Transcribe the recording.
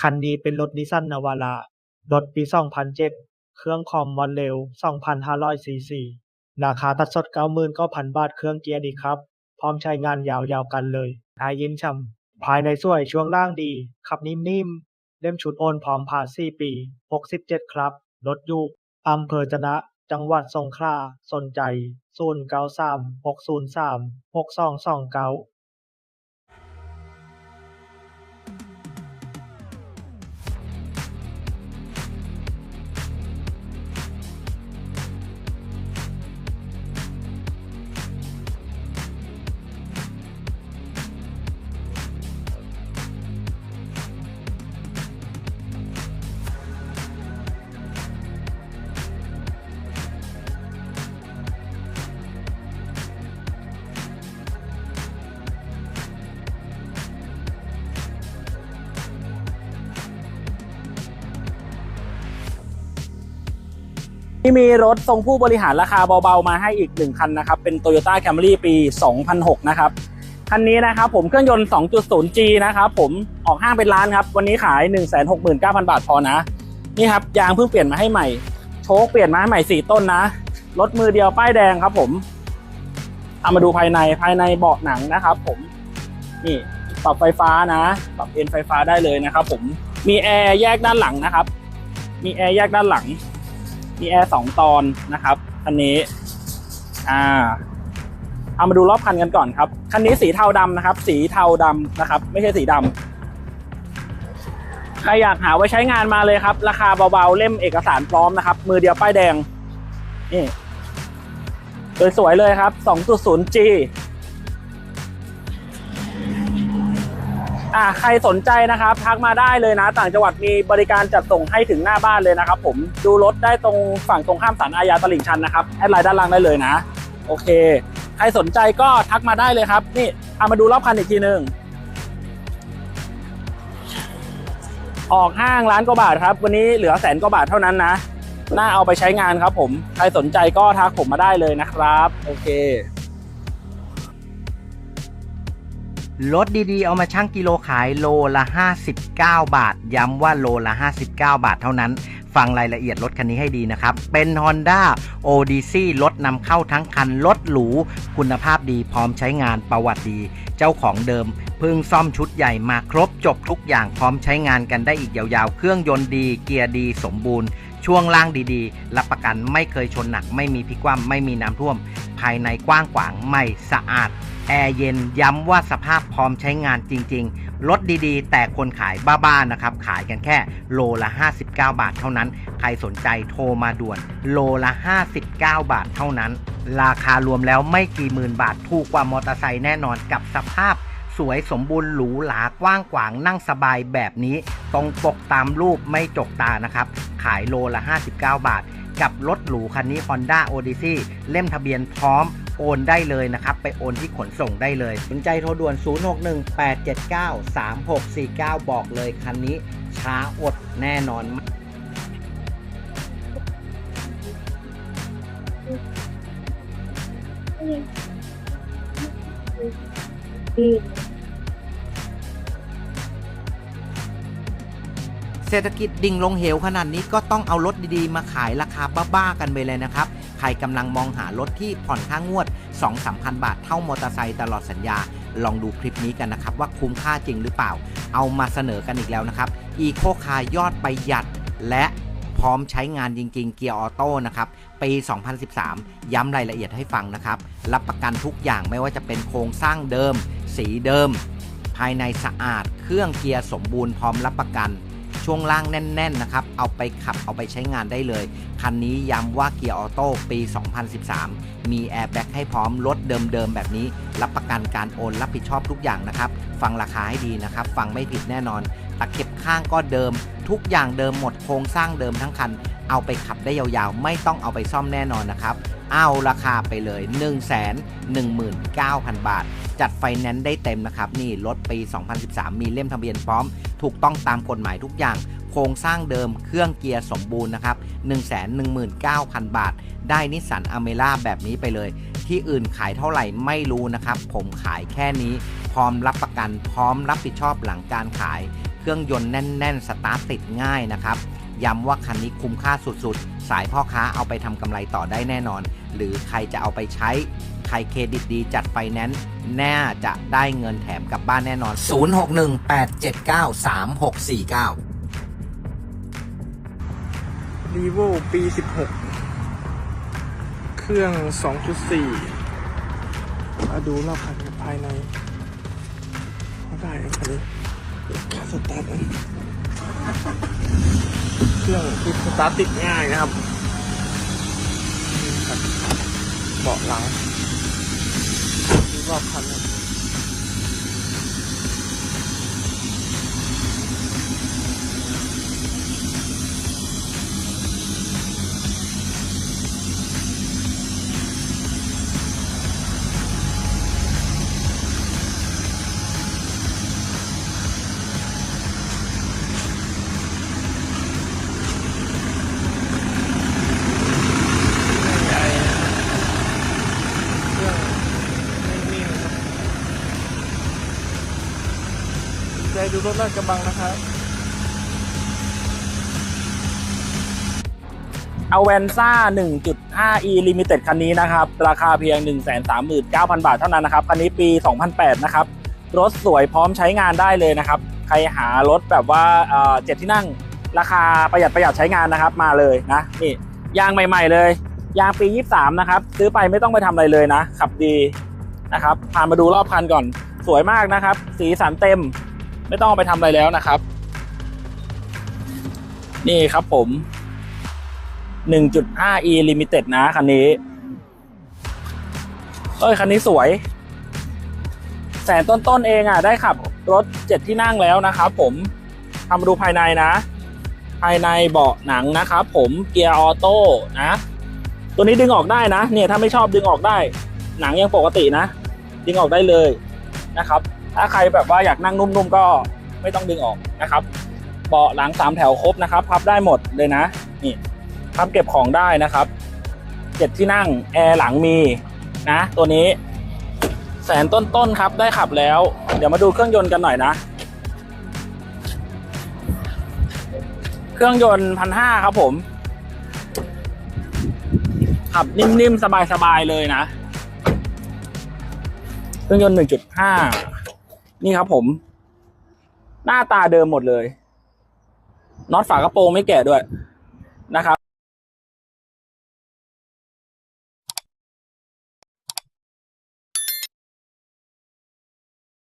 คันนี้เป็นรถนิสสันนาวาร่ารถปี2007เครื่องคอมวันเร็ว2,500ซีซีราคาตัดสด99,000บาทเครื่องเกียร์ดีครับ พร้อมใช้งานยาวๆกันเลยทายเย็นช่ำภายในสวยช่วงล่างดี ขับนิ่มๆ เล่มชุดโอนพร้อมผ่าน4ปี67ครับ รถยู่อำเภอจนะ จังหวัดสงขลาสนใจ093 603 6229 ที่มีรถทรงผู้บริหารราคาเบาๆ มาให้อีกหนึ่งคันนะครับ เป็น Toyota Camry ปี 2006 นะครับ คันนี้นะครับผมเครื่องยนต์ 2.0G นะครับผมออกห้างเป็นล้านครับ วันนี้ขาย 169,000 บาทพอนะ นี่ครับ ยางเพิ่งเปลี่ยนมาให้ใหม่ โชคเปลี่ยนมาให้ใหม่ 4 ต้นนะ รถมือเดียวป้ายแดงครับผมเอามาดูภายในภายในเบาะหนังนะครับผมนี่ปรับไฟฟ้านะ ปรับเอนไฟฟ้าได้เลยนะครับผมมีแอร์แยกด้านหลังนะครับ มีแอร์แยกด้านหลัง มีแอร์สองตอนนะครับคันนี้อ่าเอามาดูรอบคันกันก่อนครับคันนี้สีเทาดำนะครับ สีเทาดำนะครับ ไม่ใช่สีดำใครอยากหาไว้ใช้งานมาเลยครับ ราคาเบาๆเล่มเอกสารพร้อมนะครับ มือเดียวป้ายแดงนี่สวยๆเลยครับ 2.0G อ่าใครสนใจนะครับทักมาได้เลยนะ ต่างจังหวัดมีบริการจัดส่งให้ถึงหน้าบ้านเลยนะครับผมดูรถได้ตรงฝั่งตรงข้ามศาลอาญาตลิ่งชันนะครับแอดไลน์ด้านล่างได้เลยนะ โอเค ใครสนใจก็ทักมาได้เลยครับ นี่เอามาดูรอบคันอีกทีหนึ่งออกห้างล้านกว่าบาทครับ วันนี้เหลือแสนกว่าบาทเท่านั้นนะน่าเอาไปใช้งานครับผม ใครสนใจก็ทักผมมาได้เลยนะครับ โอเค รถดีๆ เอามาชั่งกิโลขายโลละ 59 บาท ย้ำว่าโลละ 59 บาทเท่านั้น ฟังรายละเอียดรถคันนี้ให้ดีนะครับ เป็น Honda Odyssey รถนำเข้าทั้งคัน รถหรู คุณภาพดีพร้อมใช้งานประวัติดี เจ้าของเดิมเพิ่งซ่อมชุดใหญ่มาครบจบทุกอย่างพร้อมใช้งานกันได้อีกยาวๆ เครื่องยนต์ดี เกียร์ดีสมบูรณ์ ช่วงล่างดีๆ รับประกันไม่เคยชนหนัก ไม่มีพิกคว่ำไม่มีน้ำท่วม ภายในกว้างขวางใหม่สะอาด แอร์เย็นย้ำว่าสภาพพร้อมใช้งานจริง ๆ รถดีๆ แต่คนขายบ้าๆนะครับ ขายกันแค่โลละ 59 บาทเท่านั้น ใครสนใจโทรมาด่วน โลละ 59 บาทเท่านั้น ราคารวมแล้วไม่กี่หมื่นบาทถูกกว่ามอเตอร์ไซค์แน่นอนกับสภาพ สวยสมบูรณ์หรูหรากว้างขวางนั่งสบายแบบนี้ตรงปกตามรูปไม่จกตานะครับ ขายโลละ 59 บาท กับรถหรูคันนี้ Honda Odyssey เล่มทะเบียนพร้อมโอนได้เลยนะครับ ไปโอนที่ขนส่งได้เลยสนใจโทรด่วน 0618793649 บอกเลยคันนี้ช้าอดแน่นอนเศรษฐกิจดิ่งลงเหวขนาดนี้ก็ต้องเอารถดีๆ มาขายราคาบ้าๆกันไปเลยนะครับ ใครกำลังมองหารถที่ผ่อนค่างวด 2-3พันบาทเท่ามอเตอร์ไซค์ตลอดสัญญา ลองดูคลิปนี้กันนะครับ ว่าคุ้มค่าจริงหรือเปล่า เอามาเสนอกันอีกแล้วนะครับอีโคคายอดประหยัดและพร้อมใช้งานจริง ๆ เกียร์ออโต้นะครับ ปี 2013 ย้ำรายละเอียดให้ฟังนะครับ รับประกันทุกอย่างไม่ว่าจะเป็นโครงสร้างเดิม สีเดิม ภายในสะอาด เครื่องเกียร์สมบูรณ์พร้อมรับประกัน ช่วงล่างแน่นๆนะครับ เอาไปขับเอาไปใช้งานได้เลย คันนี้ย้ำว่าเกียร์ออโต้ปี 2013 มีแอร์แบ็กให้พร้อมรถเดิมๆ แบบนี้ รับประกันการโอนรับผิดชอบทุกอย่างนะครับ ฟังราคาให้ดีนะครับ ฟังไม่ผิดแน่นอน ตะเข็บข้างก็เดิม ทุกอย่างเดิมหมดโครงสร้างเดิมทั้งคัน เอาไปขับได้ยาวๆ ไม่ต้องเอาไปซ่อมแน่นอนนะครับ เอาราคาไปเลย 1 1 9 0 0 0 บาท จัดไฟแนนซ์ได้เต็มนะครับ นี่รถปี 2013 มีเล่มทะเบียนพร้อม ถูกต้องตามกฎหมายทุกอย่าง โครงสร้างเดิมเครื่องเกียร์สมบูรณ์นะครับ119,000 บาท ได้นิสสันอเมร่าแบบนี้ไปเลย ที่อื่นขายเท่าไหร่ไม่รู้นะครับ ผมขายแค่นี้ พร้อมรับประกัน พร้อมรับผิดชอบหลังการขาย เครื่องยนต์แน่น ๆ สตาร์ทติดง่ายนะครับ ย้ำว่าคันนี้คุ้มค่าสุดๆ สายพ่อค้าเอาไปทำกำไรต่อได้แน่นอน หรือใครจะเอาไปใช้ ใครเครดิตดีจัดไฟแนนซ์แน่จะได้เงินแถมกลับบ้านแน่นอน 0618793649 รีโวปี 16 เครื่อง 2.4มาดูรอบคันภายในว่าได้คันนี้ ค่าสตาร์ทเครื่องคือสตาร์ทติดง่ายนะครับเบาะหลังรอบคันนะ ใหญ่นะครับเครื่องนิ่มๆครับใจ ดูรถลาดกระบังนะครับเอาแวนซ่า 1.5e Limited คันนี้นะครับ ราคาเพียง 139,000 บาทเท่านั้นนะครับ คันนี้ปี 2008 นะครับ รถสวยพร้อมใช้งานได้เลยนะครับ ใครหารถแบบว่าเจ็ดที่นั่ง ราคาประหยัดประหยัดใช้งานนะครับ มาเลยนะ นี่ ยางใหม่ ๆ เลย ยางปี 23 นะครับ ซื้อไปไม่ต้องไปทำอะไรเลยนะ ขับดีนะครับ พามาดูรอบคันก่อน สวยมากนะครับ สีสันเต็ม ไม่ต้องไปทำอะไรแล้วนะครับ นี่ครับผม 1.5e Limited นะคันนี้เอ้ยคันนี้สวย แสนต้นๆเองอะ ได้ขับรถเจ็ดที่นั่งแล้วนะครับผมทำมาดูภายในนะ ภายในเบาะหนังนะครับผมเกียร์ออโต้นะ ตัวนี้ดึงออกได้นะ เนี่ยถ้าไม่ชอบดึงออกได้ หนังยังปกตินะ ดึงออกได้เลยนะครับ ถ้าใครแบบว่าอยากนั่งนุ่มๆก็ไม่ต้องดึงออกนะครับ เบาะหลังสามแถวครบนะครับ พับได้หมดเลยนะ นี่พับเก็บของได้นะครับเจ็ดที่นั่งแอร์หลังมีนะ ตัวนี้แสนต้นๆครับได้ขับแล้ว เดี๋ยวมาดูเครื่องยนต์กันหน่อยนะ เครื่องยนต์พันห้าครับผม ขับนิ่มๆ สบายๆ เลยนะ เครื่องยนต์หนึ่งจุดห้า นี่ครับผม หน้าตาเดิมหมดเลยน็อตฝากระโปรงไม่แกะด้วย